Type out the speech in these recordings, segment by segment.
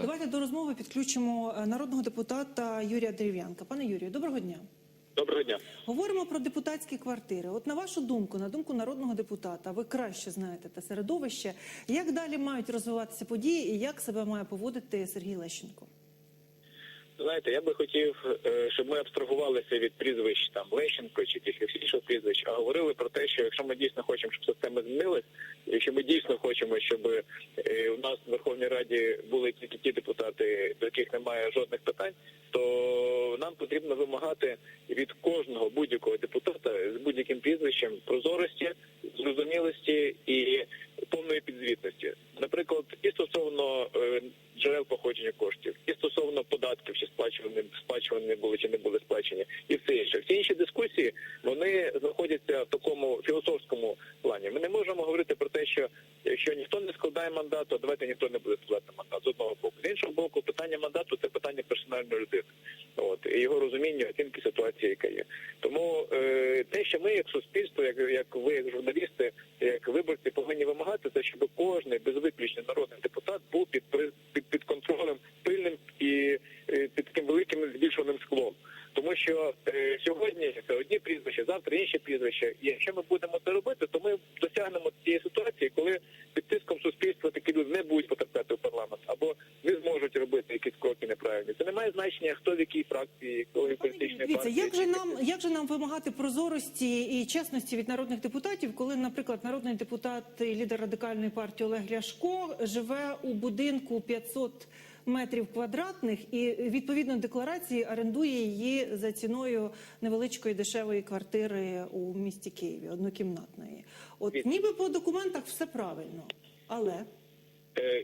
Давайте до розмови підключимо е, народного депутата Юрія Дерев'янка. Пане Юрію, доброго дня. Доброго дня. Говоримо про депутатські квартири. От на вашу думку, на думку народного депутата, ви краще знаєте те середовище. Як далі мають розвиватися події і як себе має поводити Сергій Лещенко? Знаєте, я би хотів, е, щоб ми абстрагувалися від прізвищ там Лещенко чи якихось інших прізвищ, а говорили про те, що якщо ми дійсно хочемо, щоб система змінилась, якщо ми дійсно хочемо, щоб е, у нас в Верховній Раді були тільки ті депутати, до яких немає жодних питань, то нам потрібно вимагати від кожного будь-якого депутата з будь-яким прізвищем прозорості, зрозумілості і повної підзвітності. Наприклад, і стосовно е, джерел походження коштів, і стосовно податків, чи сплачувані сплачувані були чи не були сплачені, і все інше. Всі інші дискусії вони знаходяться в такому філософському плані. Ми не можемо говорити про те, що якщо ніхто не складає мандат, то давайте ніхто не буде складати мандат з одного боку. З іншого боку, питання мандату це питання персональної людини. От і його розуміння, оцінки ситуації, яка є. Тому е, те, що ми, як суспільство, як, як ви, як журналісти, як виборці, повинні вимагати, це щоб кожен без виключення народний депутат був під, під, під контролем пильним і е, під таким великим збільшуваним склом. Тому що е, сьогодні це одні прізвища, завтра інші прізвища. І якщо ми будемо це робити, то ми досягнемо тієї ситуації, коли під тиском суспільства такі люди не будуть потрапляти в парламент або не зможуть робити якісь кроки неправильні. Це не має значення, хто в якій фракції, якої політичної Дивіться, партії. Як же нам як же нам вимагати прозорості і чесності від народних депутатів, коли, наприклад, народний депутат і лідер радикальної партії Олег Ляшко живе у будинку 500 метрів квадратних і відповідно декларації орендує її за ціною невеличкої дешевої квартири у місті Києві, однокімнатної. От ніби по документах все правильно, але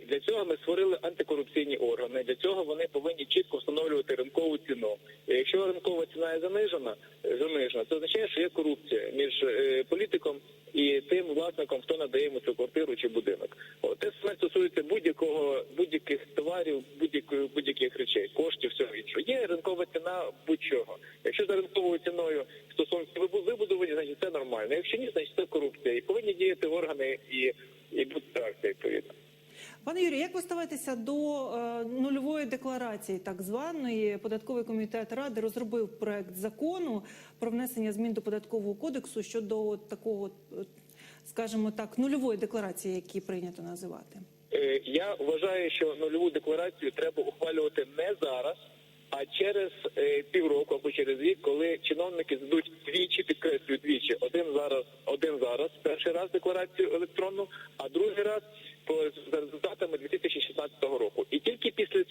Для цього ми створили антикорупційні органи. Для цього вони повинні чітко встановлювати ринкову ціну. Якщо ринкова ціна є занижена, е, занижена, це означає, що є корупція між е, політиком і тим власником, хто надає йому цю квартиру чи будинок. От те саме стосується будь-якого будь-яких товарів, будь-якої будь-яких речей, коштів, всього іншого. Є ринкова ціна будь-чого. Якщо за ринковою ціною стосунки вибу- вибудовані, значить це нормально. Якщо ні, значить це корупція. І повинні діяти органи і, і реакція відповідно. Пане Юрію, як ви ставитеся до е, нульової декларації, так званої податковий комітет ради розробив проект закону про внесення змін до податкового кодексу щодо такого, е, скажімо так, нульової декларації, які прийнято називати. Е, Я вважаю, що нульову декларацію треба ухвалювати не зараз, а через е, півроку або через рік, коли чиновники здадуть двічі, підкреслюю двічі. Один зараз, один зараз, перший раз декларацію електронну, а другий раз по за результатами 2016 року. І тільки після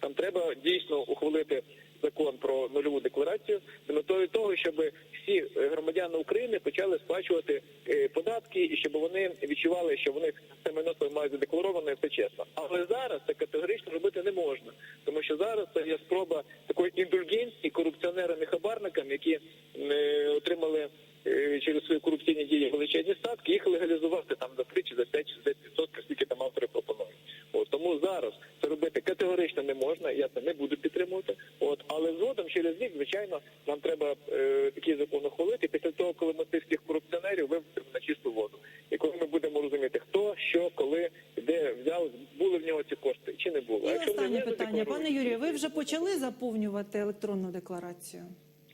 там треба дійсно ухвалити закон про нульову декларацію з метою того, щоб всі громадяни України почали сплачувати е, податки і щоб вони відчували, що вони це майно мають задеклароване, і все чесно. Але зараз це категорично робити не можна, тому що зараз це є спроба такої індульгенції корупціонерам і хабарникам, які е, отримали е, через свої корупційні дії величезні статки, їх легалізувати там за 3 чи за 5 чи за 10 відсотків, скільки там автори пропонують. От тому зараз це робити категорично не можна. Я це не буду підтримувати. От але згодом через рік, звичайно, нам треба е, такий закон ухвалити після того, коли ми тих корупціонерів виведемо на чисту воду. І коли ми будемо розуміти, хто що, коли, де взяв, були в нього ці кошти чи не було. І якщо останнє питання, пане Юрію, ви вже почали заповнювати електронну декларацію?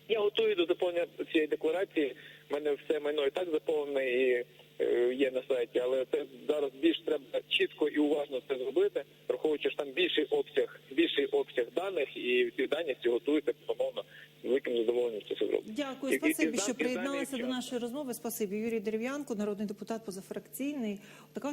Я готую до заповнення цієї декларації. У мене все майно і так заповнене і е, є на сайті, але це зараз більш треба чітко і уважно це зробити, враховуючи що там більший обсяг, і всі готуються безумовно з великим задоволенням це все зроблено. Дякую, І- спасибі, і що і приєдналися до нашої розмови. Спасибі, Юрій Дерев'янко, народний депутат позафракційний. Така